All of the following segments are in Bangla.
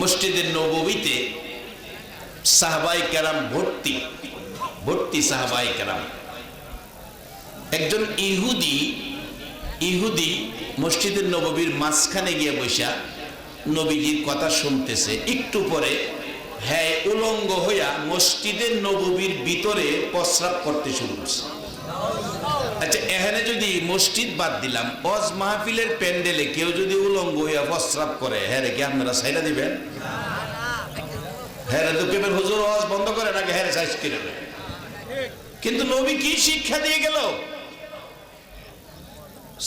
মসজিদের নবীতে সাহবাই কেরাম ভর্তি ভর্তি সাহবাই কেরাম। একজন ইহুদি ইহুদি মসজিদের নববীর মাঝখানে গিয়ে বসা নবীজির কথা শুনতেছে। একটু পরে হ্যাঁ উলঙ্গ হইয়া মসজিদের নববীর ভিতরে প্রস্রাব করতে শুরু করছে। আচ্ছা এখানে যদি মসজিদ বাদ দিলাম অজ মাহফিলের প্যান্ডেলে কেউ যদি উলঙ্গ হইয়া প্রস্রাব করে হ্যাঁ কি আপনারা সাইডা দিবেন? হ্যাঁ তো কেবল হুজুর অজ বন্ধ করে নাকি হ্যাঁ সাইজ দেয়। কিন্তু নবী কি শিক্ষা দিয়ে গেল?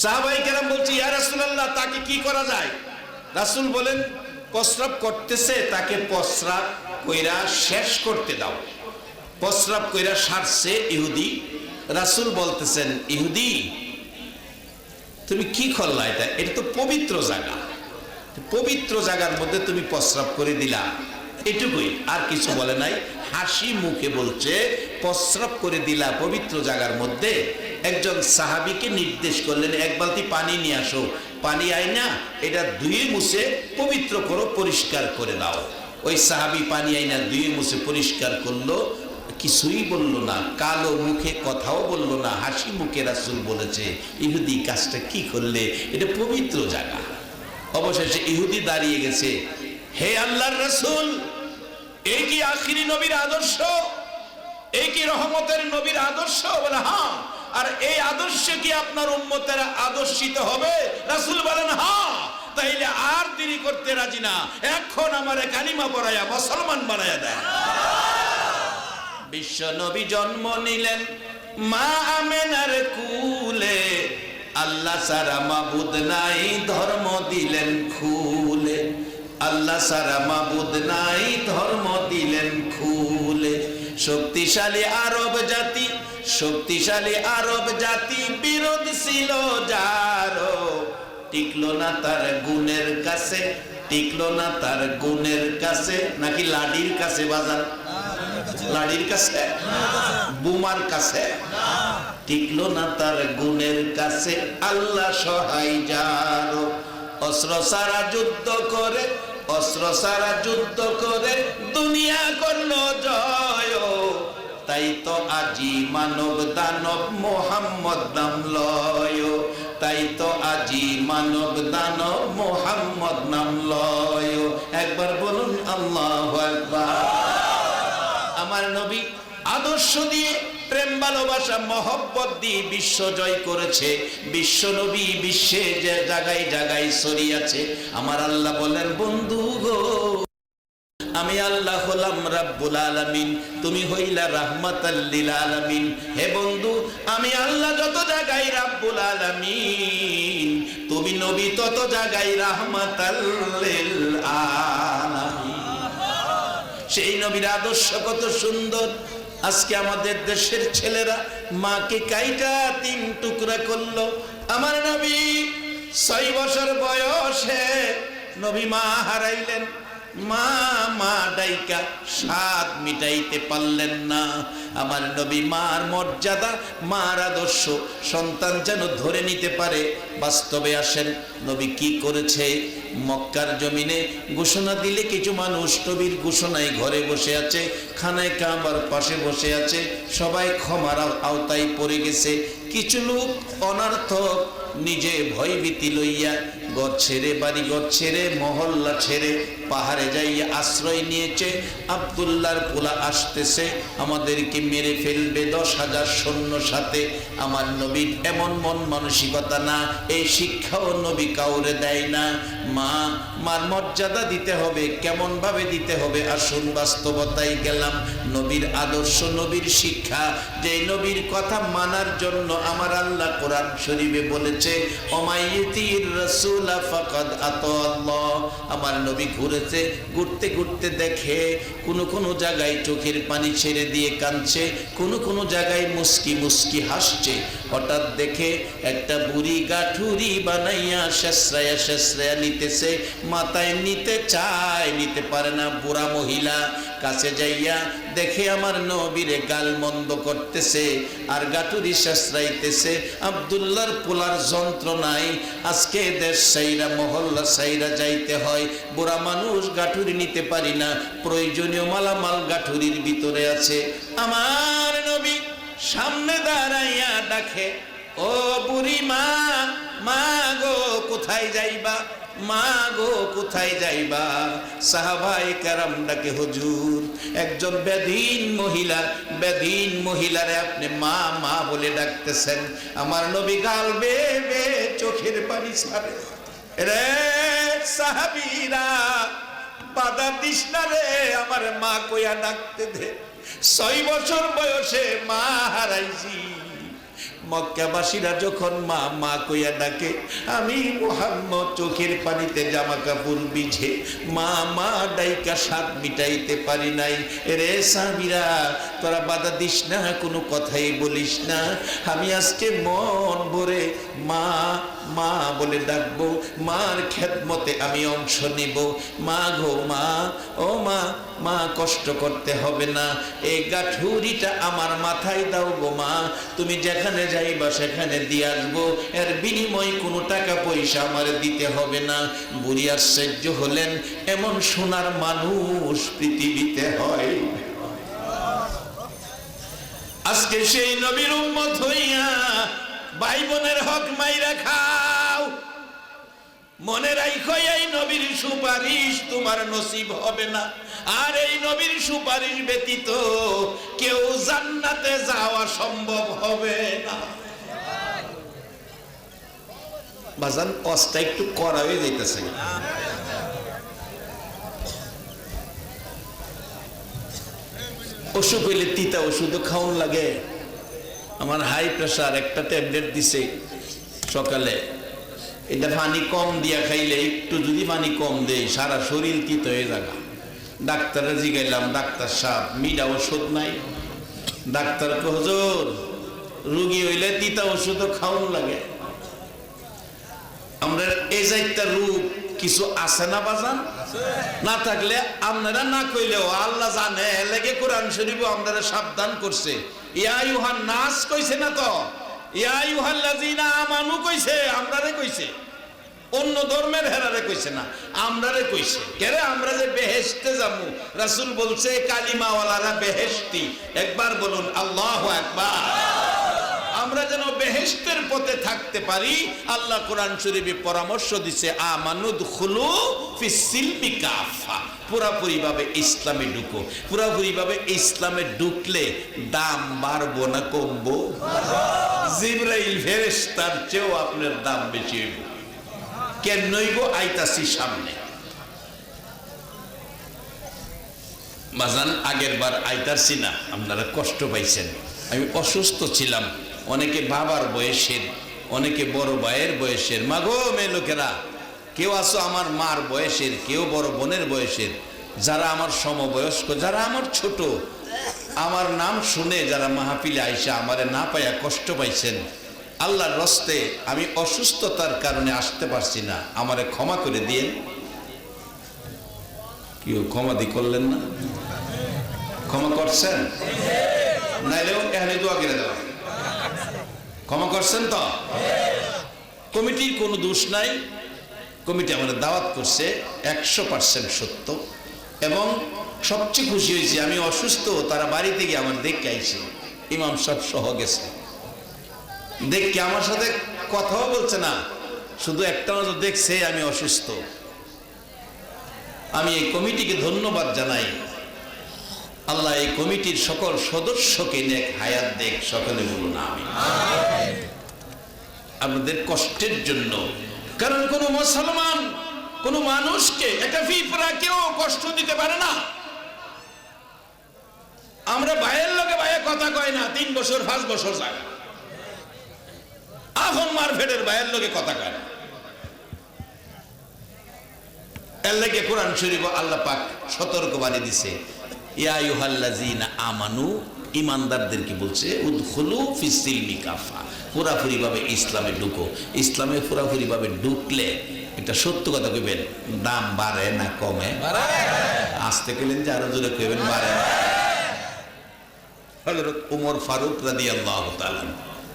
সাহাবাই কেরাম বলছি, ইয়া রাসূলুল্লাহ, তাকে কি করা যায়? রাসূল বলেন, প্রস্রাব করতেছে, তাকে প্রস্রাব কইরা শেষ করতে দাও। প্রস্রাব কইরা সারছে ইহুদি রাসূল বলতেছেন, ইহুদি, তুমি কি করলা এটা? এটা তো পবিত্র জায়গা। পবিত্র জায়গার মধ্যে তুমি প্রস্রাব করে দিলা। এটুকুই। আর কিছু বলে নাই। হাসি মুখে বলছে, প্রস্রাব করে দিলা পবিত্র জায়গার মধ্যে। একজন সাহাবিকে নির্দেশ করলেন, এক বালতি পানি নিয়ে আসো। পানি আই না, এটা ধুয়ে মুছে পবিত্র করো, পরিষ্কার করে দাও। ওই সাহাবি পানি আইনা ধুয়ে মুছে পরিষ্কার করল। কিছুই বলল না, কালো মুখে কথাও বলল না, হাসি মুখে রাসুল বলেছে, ইহুদি কাজটা কি করলে? এটা পবিত্র জায়গা। অবশেষে ইহুদি দাঁড়িয়ে গেছে, হে আল্লাহর রসুল, এই কি আখিরি নবীর আদর্শ? এই কি রহমতের নবীর আদর্শ? বলে হ্যাঁ আর এই আদর্শ কি আপনার উম্মতের আদর্শিত হবে? রাসূল বলেন হ্যাঁ তাইলে আর দেরি করতে রাজি না, এখন আমারে কালিমা পড়ায়া মুসলমান বানাইয়া দেয় বিশ্ব নবী জন্ম নিলেন মা আমেনার কুলে। আল্লাহ সারা মাবুদ নাই ধর্ম দিলেন খুলে। আল্লাহ সারা মাবুদ নাই ধর্ম দিলেন খুলে। শক্তিশালী আরব জাতি, শক্তিশালী আরব জাতি বিরোধ ছিল যারো টিকলো না তার গুণের কাছে, টিকলো না তার গুণের কাছে, নাকি লাডির কাছে বাজার? লাডির কাছে, বুমার কাছে, টিকলো না তার গুণের কাছে। আল্লাহ সহায় যারো অস্ত্র সারা যুদ্ধ করে, অস্ত্র সারা যুদ্ধ করে দুনিয়া করল জয়। তাই তো আজি মানব দানব মোহাম্মদ নাম লয়। তাই তো আজি মানব দানব মোহাম্মদ নাম লয়। একবার বলুন, আল্লাহ একবার আমার নবী আদর্শ দিয়ে, প্রেম, ভালোবাসা, মহব্বত দিয়ে বিশ্ব জয় করেছে। বিশ্ব নবী বিশ্বে যে জায়গায় জায়গায় ছড়িয়েছে আমার আল্লাহ বলেন, বন্ধু গো, আমি আল্লাহ হলাম রাব্বুল আলামিন। তুমি হইলা রাহমাতাল্লিল আলামিন। হে বন্ধু, আমি আল্লাহ যত জায়গায় রাব্বুল আলামিন, তুমি নবী তত জায়গায় রাহমাতাল্লিল আলামিন সেই নবীর আদর্শ কত সুন্দর। আজকে আমাদের দেশের ছেলেরা মাকে কাইটা তিন টুকরা করল। আমার নবী ছয় বছর বয়সে নবী মা হারাইলেন। মা মা ডাইকা সাত মিটাইতে পারলেন না। আমার নবী মার মর্যাদা, মার আদর্শ সন্তান যেন ধরে নিতে পারে, বাস্তবে আসেন। নবী কি করেছে? মক্কার জমিনে ঘোষণা দিলে কিছু মানুষ নবীর ঘোষণায় ঘরে বসে আছে, খানায় কাবার পাশে বসে আছে, সবাই ক্ষমার আওতায় পড়ে গেছে। কিছু লোক অনার্থক নিজে ভয়ভীতি লইয়া ঘর ছেড়ে বাড়ি ঘর ছেড়ে, মহল্লা ছেড়ে পাহাড়ে যাইয়া আশ্রয় নিয়েছে। আবদুল্লার পোলা আসতেছে, আমাদেরকে মেরে ফেলবে। দশ হাজার সৈন্য সাথে আমার নবীর এমন মন মানসিকতা না, এই শিক্ষাও নবী কাউরে দেয় না। মা মার মর্যাদা দিতে হবে, কেমন ভাবে দিতে হবে? আসুন, বাস্তবতায় গেলাম। নবীর আদর্শ, নবীর শিক্ষা, যে নবীর কথা মানার জন্য আমার আল্লাহ কোরআন শরীফে বলেছে আমার নবী ঘুরেছে, ঘুরতে ঘুরতে দেখে, কোন কোন জায়গায় চোখের পানি ছেড়ে দিয়ে কাঁদছে, কোন কোন জায়গায় মুস্কি মুস্কি হাসছে। হঠাৎ দেখে একটা বুড়ি গাঠুরি বানাইয়া শেষরায়া শেষরায়া নিতেছে, মাথায় নিতে চায়, নিতে পারে না বুড়া মহিলা। কাছে যাইয়া দেখে আমার নবীরে গাল মন্দ করতেছে, আর গাটুরি শেষরাইতেছে আবদুল্লার পোলার যন্ত্রণায় আজকে দেশ সাইরা, মহল্লা সাইরা যাইতে হয়। বুড়া মানুষ গাঠুরি নিতে পারি না, প্রয়োজনীয় মালামাল গাঠুরির ভিতরে আছে। আমার সামনে দাঁড়াইয়া ডাকে ও বুড়ি মা মা গো কোথায় যাইবা? মা গো কোথায় যাইবা? সাহাবাই কারাম ডাকে, হুজুর, একজন বেদিন মহিলা, বেদিন মহিলারে আপনি মা মা বলে ডাকতেছেন। আমার নবী গাল বে বে চোখের পানি ছাড়ে। রে সাহাবিরা, বাধা দিস না রে, আমার মা কইয়া ডাকতে দে। ছয় বছর বয়সে মা হারাইছি। মক্কাবাসীরা যখন মা মা কইয়া ডাকে, আমি মোহাম্মদ চোখের পানিতে জামা কাপড় বিঝে, মা মা ডাইকা স্বাদ মিটাইতে পারি নাই। রে সামিরা তোরা বাধা দিস না, কোনো কথাই বলিস না। আমি আজকে মন ভরে মা মা বলে ডাকবো, মার খেদমতে আমি অংশ নিব। মা গো, মা, ও মা মা কষ্ট করতে হবে না। এই গাঠুরিটা আমার মাথায় দাও গো মা। তুমি যেখানে যাইবা সেখানে দিয়ে আসব। এর বিনিময় কোনো টাকা পয়সা আমার দিতে হবে না। বুড়ি আশ্চর্য হলেন এমন সোনার মানুষ পৃথিবীতে হয়। আজকে সেই নবীর উম্মত হইয়া ভাই বোনের হক মাইরা খাও। মনে রাখো এই নবীর সুপারিশ তোমার নসিব হবে না। আর এই নবীর সুপারিশ ব্যতীত কেউ জান্নাতে যাওয়া সম্ভব হবে না। বাজান অস্তা একটু করা হয়ে যাইতেছে। অসুখ হইলে তিতা ওষুধ খাওয়ান লাগে। আমার হাই প্রেশার একটা ট্যাবলেট দিছে সকালে। এটা পানি কম দিয়া খাইলে, একটু যদি পানি কম দেয় সারা শরীর তিত হয়ে যাগা ডাক্তারে জিগাইলাম, ডাক্তার সাহেব, মিডা ওষুধ নাই? ডাক্তার হজুর, রুগী হইলে তিতা ওষুধও খাওয়ান লাগে। আমরা এই যাইতা রূপ কিছু আছে না বাজান? না থাকলে আপনারা না কইলেও আল্লাহ জানে, লেগে কোরআন শরীফ আপনারা সাবধান করছে। ইয়া নাস কইছে না তো? ইয়া আমানু কইছে কইছে। অন্য ধর্মের হেরারে কইছে না, আমরারে কইছে। কেরে আমরা যে বেহেশতে যাব রাসূল বলছে, কালিমাওয়ালারা বেহেশতি। একবার বলুন, আল্লাহু আকবার। আমরা যেন বেহেশতের পথে থাকতে পারি, আল্লাহ কোরআন শরীফে পরামর্শ দিছে আমানুদ খুলু ফিসিলমি কাফা। পুরাপুরি ভাবে ইসলামে ঢুকো। পুরাপুরি ভাবে ইসলামে ঢুকলে দাম বাড়বো না কমবো? জিব্রাইল ফেরেশতার চেয়েও আপনার দাম বেশি হইব। কেন নইব আইতাছি সামনে। বাজান আগের বার আইতারছি না, আপনারা কষ্ট পাইছেন। আমি অসুস্থ ছিলাম। অনেকে বাবার বয়সের, অনেকে বড় ভাইয়ের বয়সের। মাগো মেয়ে লোকেরা, কেউ আসো আমার মার বয়সের, কেউ বড় বোনের বয়সের। যারা আমার সমবয়স্ক, যারা আমার ছোট, আমার নাম শুনে যারা মাহফিলে আইসা আমারে না পাইয়া কষ্ট পাইছেন, আল্লাহর রস্তে আমি অসুস্থতার কারণে আসতে পারছি না, আমারে ক্ষমা করে দিয়ে কেউ ক্ষমা দি করলেন না? ক্ষমা করছেন? নাইলেও এখানে দোয়া কিনে দেওয়া। ক্ষমা করছেন তো? কমিটির কোনো দোষ নাই। কমিটি আমাদের দাওয়াত করছে, একশো পার্সেন্ট সত্য। এবং সবচেয়ে খুশি হয়েছি, আমি অসুস্থ, তারা বাড়িতে গিয়ে আমার দেখতে আইছে। ইমাম সব সহ গেছে। দেখকে আমার সাথে কথাও বলছে না। শুধু একটা নজর দেখছে, আমি অসুস্থ। আমি এই কমিটিকে ধন্যবাদ জানাই। আল্লাহ এই কমিটির সকল সদস্যকে নেক হায়াত দেখ, সকলে বলুন আমি আপনাদের কষ্টের জন্য। কারণ কোন মুসলমান, কোন মানুষকে একটা ফিফরা কেউ কষ্ট দিতে পারে না। আমরা ভাইয়ের লোকে ভাইয়ের কথা কয় না, তিন বছর, পাঁচ বছর যায়। এখন মারফেটের ভাইয়ের লোকে কথা কয় এর লাগে কোরআন শরীফ আল্লাহ পাক সতর্ক বাণী দিছে আমানু ইমানদারদেরকে বলছে উদ্খুলু ফিসিলমি কাফা পুরাপুরি ভাবে ইসলামে ঢুকো। ইসলামে পুরাপুরি ভাবে ঢুকলে এটা সত্য কথা কইবেন দাম বাড়ে না কমে? আসতে গেলেন যে আরও জোরে কইবেন বাড়ে। উমর ফারুক রাদিয়াল্লাহু তাআলা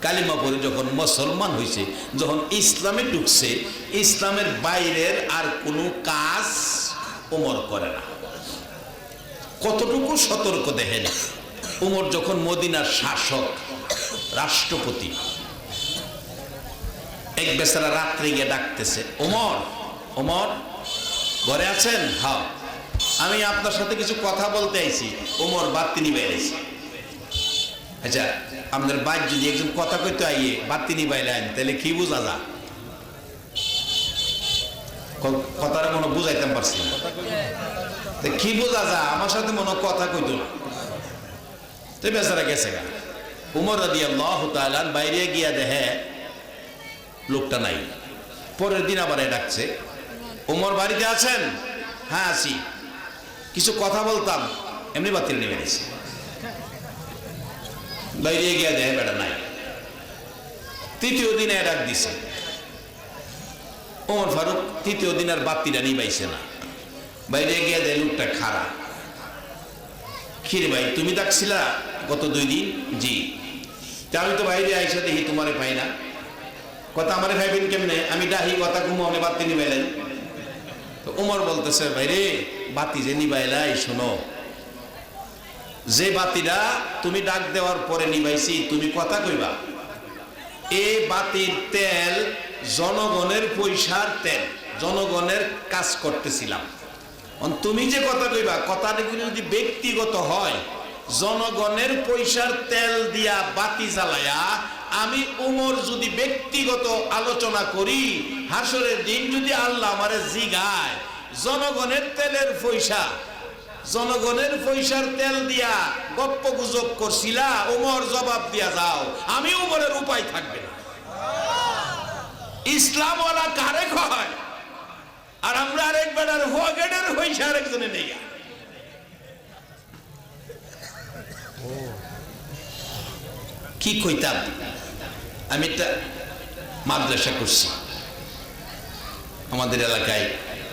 কালিমা পরে যখন মুসলমান হয়েছে যখন ইসলামে ঢুকছে ইসলামের বাইরের আর কোনো কাজ উমর করে না। কতটুকু সতর্ক দেখেন উমর যখন মদিনার শাসক, রাষ্ট্রপতি, এক বেচারা রাত্রে গিয়ে ডাকতেছে ওমর ওমর ঘরে আছেন? হ্যাঁ। আমি আপনার সাথে কিছু কথা বলতে আইছি। ওমর বাতি নিবে আইছি। আচ্ছা আমাদের বাইর যদি একজন কথা কইতে আইয়ে বাতি নিবাইলেন তাহলে কি বুঝা যা ক- কথাটা মনে বুঝাইতে পারছি না। কি বোঝা যা আমার সাথে মনে কথা কইতো না। তো বেচারা গেছে গা। উমর রাদি বাইরে গিয়া দেখে লোকটা নাই। পরের দিন আবার ডাকছে, উমর বাড়িতে আছেন? হ্যাঁ আছি। কিছু কথা বলতাম, এমনি বাতিল নেমে গেছে। বাইরে গিয়া দেখে বেড়া নাই। তৃতীয় দিনে ডাক দিছে। ওমর ফারুক তৃতীয় দিন আর বাতিটা নিবাইছে না। বাইরে গিয়ে দেয়, লোকটা খারাপ। খিরে ভাই, তুমি ডাকছিলা গত দুই দিন? জি। তা আমি তো বাইরে আইসা দেখি তোমারে পাই না। কথা আমারে ভাইবেন কেমনে? আমি ডাহি, কথা ঘুমো, আমি বাতি নিবাইলাই তো উমর বলতেছে ভাইরে বাতি যে নিবাইলাই, শোনো। যে বাতিটা তুমি ডাক দেওয়ার পরে নিবাইছি, তুমি কথা কইবা। এই বাতির তেল জনগণের পয়সার তেল, জনগণের কাজ করতেছিলাম। তুমি যে কথা কইবা কথাটা কিন্তু যদি ব্যক্তিগত হয়, জনগণের পয়সার তেল দিয়া বাতি জ্বালায়া আমি উমর যদি ব্যক্তিগত আলোচনা করি, হাসরের দিন যদি আল্লাহ আমারে জিগায়, জনগণের তেলের পয়সা, জনগণের পয়সার তেল দিয়া গপ্প গুজব করছিলা, উমর জবাব দিয়া যাও, আমি উমরের উপায় থাকবে না। ইসলামওয়ালা কারে কয়? আর আমরা আরেক হোয়াগেডের হইছে আরেকজনে নেই কি কইতাম? আমি একটা মাদ্রাসা করছি। আমাদের এলাকায়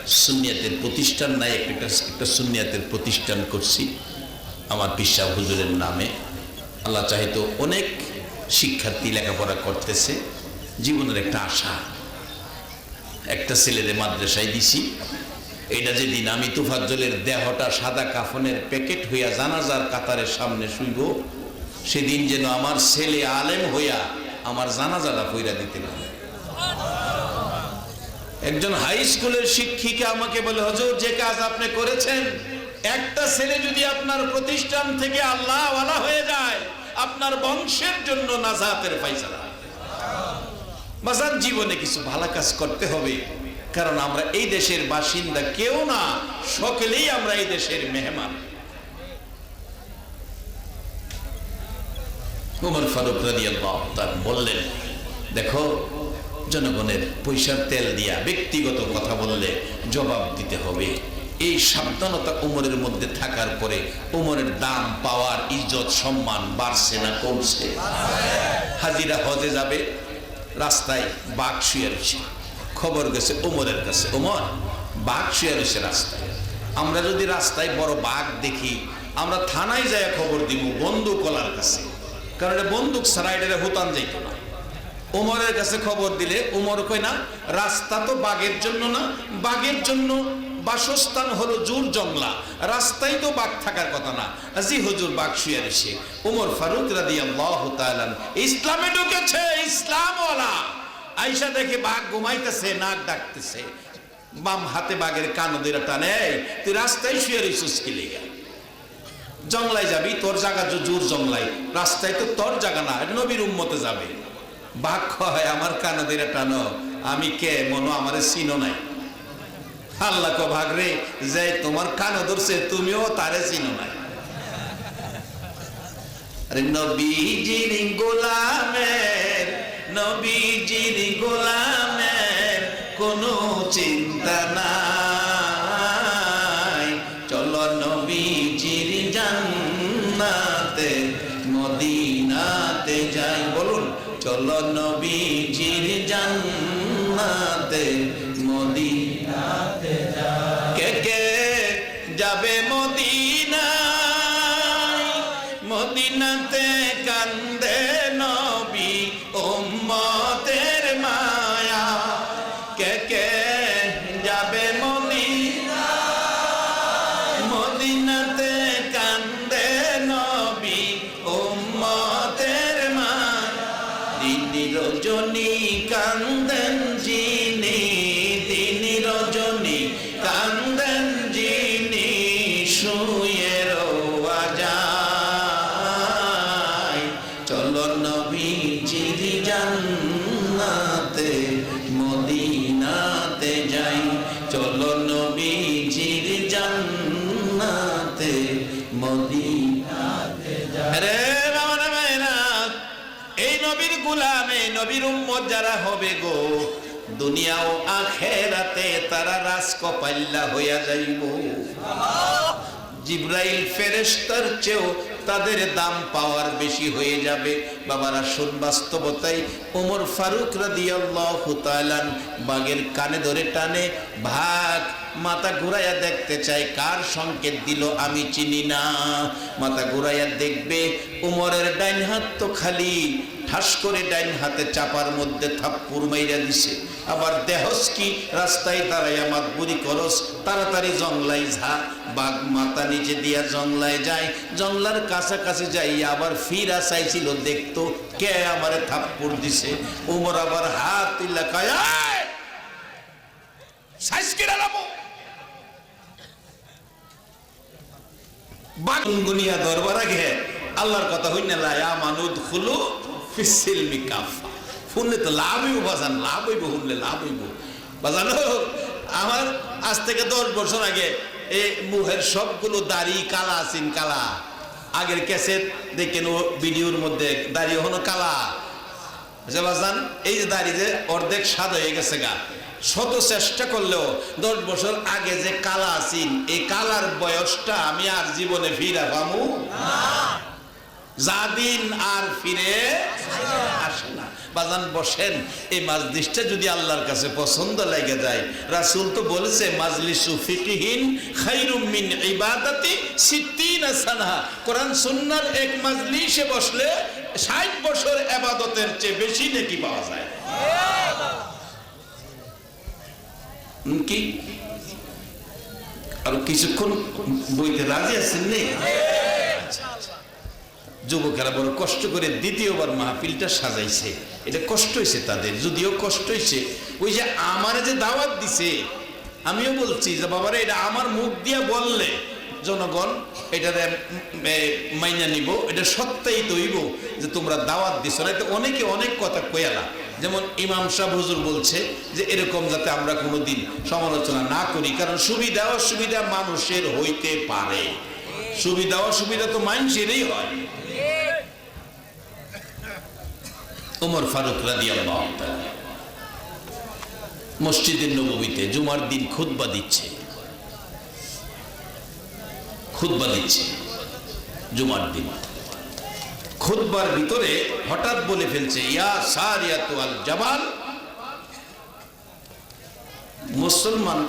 সুনিয়াতের প্রতিষ্ঠান নাই, একটা একটা সুনিয়াতের প্রতিষ্ঠান করছি। আমার পিসা হুজুরের নামে। আল্লাহ চাহিত অনেক শিক্ষার্থী লেখাপড়া করতেছে। জীবনের একটা আশা। একটা ছেলেদের মাদ্রাসায় দিছি। এটা যেদিন আমি তুফাজ্জলের দেহটা সাদা কাফনের প্যাকেট হইয়া জানাজার কাতারের সামনে শুইব, সেদিন যেন আমার ছেলে আলেম হইয়া আমার জানাজাটা কইরা দিতে পারে। একজন হাই স্কুলের শিক্ষিকা আমাকে বলে, হজুর, যে কাজ আপনি করেছেন, একটা ছেলে যদি আপনার প্রতিষ্ঠান থেকে আল্লাহ হয়ে যায়, আপনার বংশের জন্য নাজাতের ফাইসালা বাজার জীবনে কিছু ভালো কাজ করতে হবে। কারণ আমরা এই দেশের বাসিন্দা কেউ না, সকলেই আমরা এই দেশের মেহমান। বললেন, দেখো, জনগণের পয়সার তেল দিয়া ব্যক্তিগত কথা বললে জবাব দিতে হবে। এই সাবধানতা উমরের মধ্যে থাকার পরে উমরের দাম, পাওয়ার, ইজ্জত, সম্মান বাড়ছে না, কমছে। হাজিরা হজে যাবে রাস্তায় বাঘ শুয়ে রয়েছে। খবর গেছে ওমরের কাছে। ওমর বাঘ শুয়ে রয়েছে রাস্তায়। আমরা যদি রাস্তায় বড় বাঘ দেখি, আমরা থানায় যায় খবর দিব বন্দুক কলার কাছে। কারণ এটা বন্দুক ছাড়া এটা হুতান যাইত না। ওমরের কাছে খবর দিলে উমর কয় না, রাস্তা তো বাঘের জন্য না, বাঘের জন্য বাসস্থান হলো জোর জংলা। রাস্তায় তো বাঘ থাকার কথা না। জি হুজুর বাঘ শুয়ে রয়েছে। উমর ফারুক রাদি আল্লাহ ইসলামে ঢুকেছে, ইসলামওয়ালা। আইসা দেখে বাঘ ঘুমাইতেছে, নাক ডাকতেছে। বাম হাতে বাঘের কানদের টানে তুই রাস্তায় শুয়ে রইছিস কি লেগে? জংলায় যাবি, তোর জায়গা জোর জংলাই রাস্তায় তো তোর জায়গা না নবীর উম্মতে যাবে। বাঘ হয় আমার কানদের টানো, আমি কে? মনো আমারে চিনো নাই। আল্লাহ কো ভাগ রে, যে তোমার কানো ধরছে, তুমিও তারে চিনো নাই। আরে নবীজির গোলামের নবীজির গোলামের কোনো চিন্তা নাই। চলো নবীজির জান্নাতে, মদিনাতে যাই। বলুন, চলো নবীজির জান্নাতে নবীর উম্মত যারা হবে গো দুনিয়া ও আখেরাতে তারা রাজকপাল্লা হইয়া যাইব। জিব্রাইল ফেরেশতার চেয়েও তাদের দাম পাওয়ার বেশি হয়ে যাবে। বাবারা, শুন বাস্তবতাই ওমর ফারুক রাদিয়াল্লাহু বাগের কানে ধরে টানে, ভাগ, মাথা ঘুরাইয়া দেখতে চাই, কার সংকেত দিল আমি চিনি না। মাথা ঘুরাইয়া দেখবে উমরের ডাইন হাত তো খালি, ঠাস করে ডাইন হাতে চাপার মধ্যে থাপ্পুর মাইরা দিছে। আবার দেহস কি রাস্তায় দাঁড়াইয়া মাতবুরি করস, তাড়াতাড়ি জংলাই ঝা বাঘ মাথা নিচে দিয়া জংলায় যায়। জংলার কাছাকাছি যাই আবার ফিরা চাইছিল, দেখতো কে আমারে থাপ্পুর দিছে। উমর আবার হাত ইলাকায় দরবার আগে আল্লাহর কথা হইনা লায়া মানুদ খুলু ফিসিল মিকাফা শুনলে তো লাভ বাজান, লাভ হইব, শুনলে লাভ হইব। বাজানো, আমার আজ থেকে দশ বছর আগে এই মুহের সবগুলো দাড়ি কালা আছেন কালা। আগের ক্যাসেট দেখেন ও ভিডিওর মধ্যে দাড়ি হলো কালা। বাজান এই যে দাড়ি যে অর্ধেক স্বাদ হয়ে গেছে গা। শত চেষ্টা করলেও দশ বছর আগে যে কালা আছিন এই কালার বয়সটা আমি আর জীবনে ফিরা পামু যাদিন আর ফিরে আসে না। বাজান বসেন এই মাজলিসটা যদি আল্লাহর কাছে পছন্দ লেগে যায়। রাসূল তো বলেছে মাজলিসু ফিকহিন খাইরুম মিন ইবাদাতি সিত্তিনা সানহা। কোরআন সুন্নাহর এক মাজলিসে বসলে 60 বছর চেয়ে বেশি নেকি পাওয়া যায়। কি? আর কিছুক্ষণ বইতে রাজি আছেন নেই যুবকেরা বড় কষ্ট করে দ্বিতীয়বার মাহফিলটা সাজাইছে। এটা কষ্ট হয়েছে তাদের, যদিও কষ্ট হয়েছে। ওই যে আমার যে দাওয়াত দিছে, আমিও বলছি যে, বাবারে, এটা আমার মুখ দিয়ে বললে জনগণ এটা মাইনা নিব, এটা সত্যই তৈব যে তোমরা দাওয়াত দিছো। না অনেকে অনেক কথা কয়ালা যেমন ইমাম সাহ হুজুর বলছে যে, এরকম যাতে আমরা কোনোদিন সমালোচনা না করি, কারণ সুবিধা অসুবিধা মানুষের হইতে পারে। সুবিধা অসুবিধা তো মানুষেরই হয়। ওমর ফারুক রাদিয়াল্লাহু মসজিদের নববীতে জুমার দিন খুতবা দিচ্ছে। খুতবা দিচ্ছে জুমার দিন। খুতবার ভিতরে হঠাৎ বলে ফেলছে, ইয়া সারিয়াতু আল জাবাল মুসলমান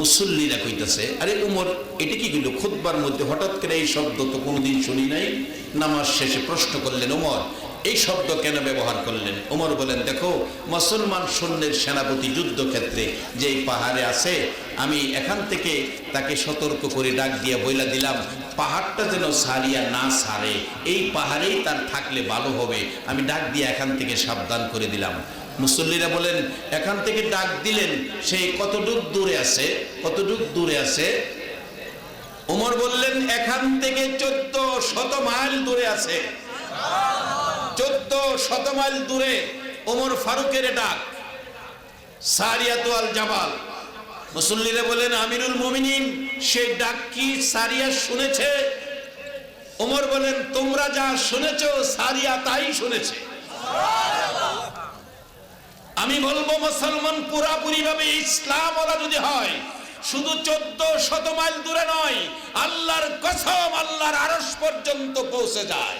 মুসল্লিরা কইতাছে, আরে উমর, এটা কি কইল খুতবার মধ্যে হঠাৎ করে এই শব্দ তো কোনোদিন শুনি নাই? নামাজ শেষে প্রশ্ন করলেন, উমর এই শব্দ কেন ব্যবহার করলেন? ওমর বলেন, দেখো, মুসলমান সৈন্যের সেনাপতি যুদ্ধক্ষেত্রে যেই পাহাড়ে আছে, আমি এখান থেকে তাকে সতর্ক করে ডাক দিয়ে বইলা দিলাম, পাহাড়টা যেন সারিয়া না সারে, এই পাহাড়েই তার থাকলে ভালো হবে। আমি ডাক দিয়ে এখান থেকে সাবধান করে দিলাম। মুসল্লিরা বলেন, এখান থেকে ডাক দিলেন সেই কতটুক দূরে আছে? কতটুক দূরে আছে? ওমর বললেন, এখান থেকে চোদ্দ শত মাইল দূরে আছে। চোদ্দ শত মাইল দূরে ওমর ফারুকের ডাক, সারিয়াত আল জাবাল। মুসল্লিরা বলেন, আমিরুল মুমিনিন সেই ডাক কি সারিয়া শুনেছে? ওমর বলেন, তোমরা যা শুনেছ, সারিয়া তাই শুনেছে। আমি বলব, মুসলমান পুরাপুরি ভাবে ইসলাম ওরা যদি হয়, শুধু চোদ্দ শত মাইল দূরে নয়, আল্লাহর কসম, আল্লাহর আরস পর্যন্ত পৌঁছে যায়।